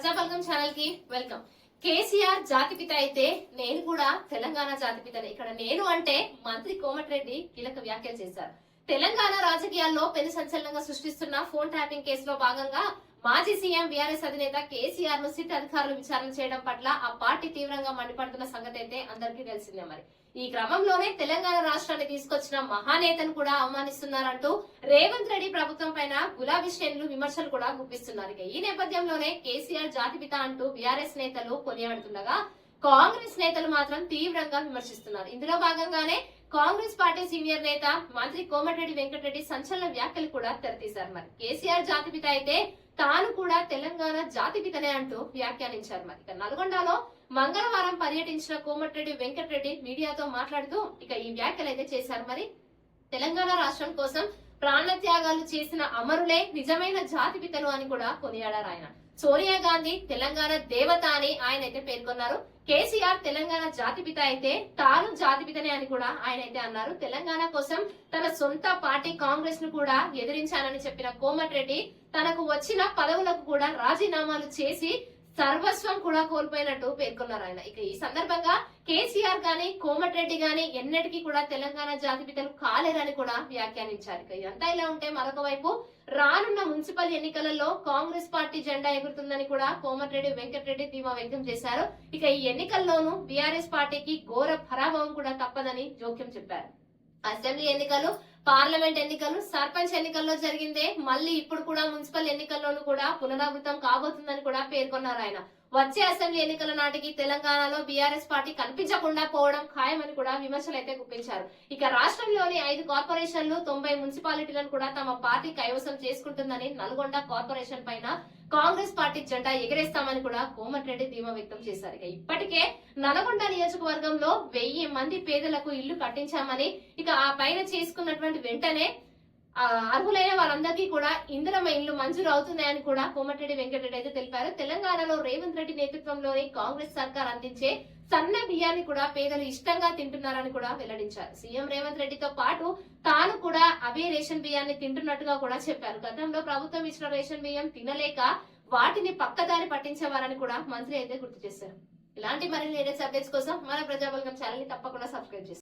ప్రజాఫలకం ఛానల్కి welcome KCR జాతిపిత అయితే నేను కూడా తెలంగాణ జాతిపితనే ఇక్కడ నేను అంటే మంత్రి కోమటిరెడ్డి కీలక వ్యాఖ్యలు చేశారు. తెలంగాణ రాజకీయాల్లో పెను సంచలనంగా సృష్టిస్తున్న ఫోన్ ట్యాపింగ్ కేసులో భాగంగా మాజీ సీఎం వీఆర్ఎస్ అధినేత కేసీఆర్ను సిట్ అధికారులు విచారణ చేయడం పట్ల ఆ పార్టీ తీవ్రంగా మండిపడుతున్న సంగతి అయితే అందరికీ తెలిసిందే మరి. ఈ క్రమంలోనే తెలంగాణ రాష్ట్రాన్ని తీసుకొచ్చిన మహానేతను కూడా అవమానిస్తున్నారంటూ రేవంత్ రెడ్డి ప్రభుత్వం పైన గులాబీ శ్రేణులు విమర్శలు కూడా గుప్పిస్తున్నారు. ఈ నేపథ్యంలోనే కేసీఆర్ జాతిపిత అంటూ వీఆర్ఎస్ నేతలు కొనియాడుతుండగా కాంగ్రెస్ నేతలు మాత్రం తీవ్రంగా విమర్శిస్తున్నారు. ఇందులో భాగంగానే కాంగ్రెస్ పార్టీ సీనియర్ నేత మంత్రి కోమటిరెడ్డి వెంకటరెడ్డి సంచలన వ్యాఖ్యలు కూడా తెరతీశారు మరి. కేసీఆర్ జాతిపిత అయితే తాను కూడా తెలంగాణ జాతిపితనే అంటూ వ్యాఖ్యానించారు మరి. ఇక నల్గొండలో మంగళవారం పర్యటించిన కోమటిరెడ్డి వెంకటరెడ్డి మీడియాతో మాట్లాడుతూ ఇక ఈ వ్యాఖ్యలు అయితే చేశారు మరి. తెలంగాణ రాష్ట్రం కోసం ప్రాణత్యాగాలు చేసిన అమరులే నిజమైన జాతి పితలు అని కూడా కొనియాడారు ఆయన. సోనియా గాంధీ తెలంగాణ దేవత అని ఆయన అయితే పేర్కొన్నారు. కేసీఆర్ తెలంగాణ జాతిపిత అయితే తాను జాతిపితనే అని కూడా ఆయన అయితే అన్నారు. తెలంగాణ కోసం తన సొంత పార్టీ కాంగ్రెస్ను కూడా ఎదిరించానని చెప్పిన కోమటిరెడ్డి తనకు వచ్చిన పదవులకు కూడా రాజీనామాలు చేసి సర్వస్వం కూడా కోల్పోయినట్టు పేర్కొన్నారు ఆయన. ఇక ఈ సందర్భంగా కేసీఆర్ గాని కోమటిరెడ్డి గాని ఎన్నటికీ కూడా తెలంగాణ జాతిపితలు కాలేరని కూడా వ్యాఖ్యానించారు. ఇక ఇదంతా ఇలా ఉంటే మరొక వైపు రానున్న మున్సిపల్ ఎన్నికలలో కాంగ్రెస్ పార్టీ జెండా ఎగురుతుందని కూడా కోమటిరెడ్డి వెంకటరెడ్డి ధీమా వ్యక్తం చేశారు. ఇక ఈ ఎన్నికల్లోనూ బీఆర్ఎస్ పార్టీకి ఘోర పరాభవం కూడా తప్పదని జోక్యం చెప్పారు. అసెంబ్లీ ఎన్నికలు పార్లమెంట్ ఎన్నికలు సర్పంచ్ ఎన్నికల్లో జరిగిందే. మళ్ళీ ఇప్పుడు కూడా మున్సిపల్ ఎన్నికల్లోనూ కూడా పునరావృతం కాబోతుందని కూడా పేర్కొన్నారు ఆయన. వచ్చే అసెంబ్లీ ఎన్నికల నాటికి తెలంగాణలో బీఆర్ఎస్ పార్టీ కనిపించకుండా పోవడం ఖాయమని కూడా విమర్శలు అయితే గుప్పించారు. ఇక రాష్ట్రంలోని ఐదు కార్పొరేషన్లు తొంభై మున్సిపాలిటీలను కూడా తమ పార్టీ కైవసం చేసుకుంటుందని నల్గొండ కార్పొరేషన్ పైన కాంగ్రెస్ పార్టీ జెండా ఎగరేస్తామని కూడా కోమటిరెడ్డి ధీమా వ్యక్తం చేశారు. ఇక ఇప్పటికే నల్గొండ నియోజకవర్గంలో వెయ్యి మంది పేదలకు ఇల్లు కట్టించామని ఇక ఆ పైన చేసుకున్నటువంటి వెంటనే అర్హులైన వారందరికీ కూడా ఇందిరమ్మ ఇండ్లు మంజూరు అవుతున్నాయని కూడా కోమటిరెడ్డి వెంకటరెడ్డి అయితే తెలిపారు. తెలంగాణలో రేవంత్ రెడ్డి నేతృత్వంలోని కాంగ్రెస్ సర్కార్ అందించే సన్న బియ్యాన్ని కూడా పేదలు ఇష్టంగా తింటున్నారని కూడా వెల్లడించారు. సీఎం రేవంత్ రెడ్డితో పాటు తాను కూడా అవే రేషన్ బియ్యాన్ని తింటున్నట్టుగా కూడా చెప్పారు. గతంలో ప్రభుత్వం ఇచ్చిన రేషన్ బియ్యం తినలేక వాటిని పక్కదారి పట్టించేవారని కూడా మంత్రి అయితే గుర్తు చేశారు. ఇలాంటి మరిన్ని లేటెస్ట్ అప్డేట్స్ కోసం మన ప్రజాబలగం ఛానల్ని తప్పకుండా సబ్స్క్రైబ్ చేస్తారు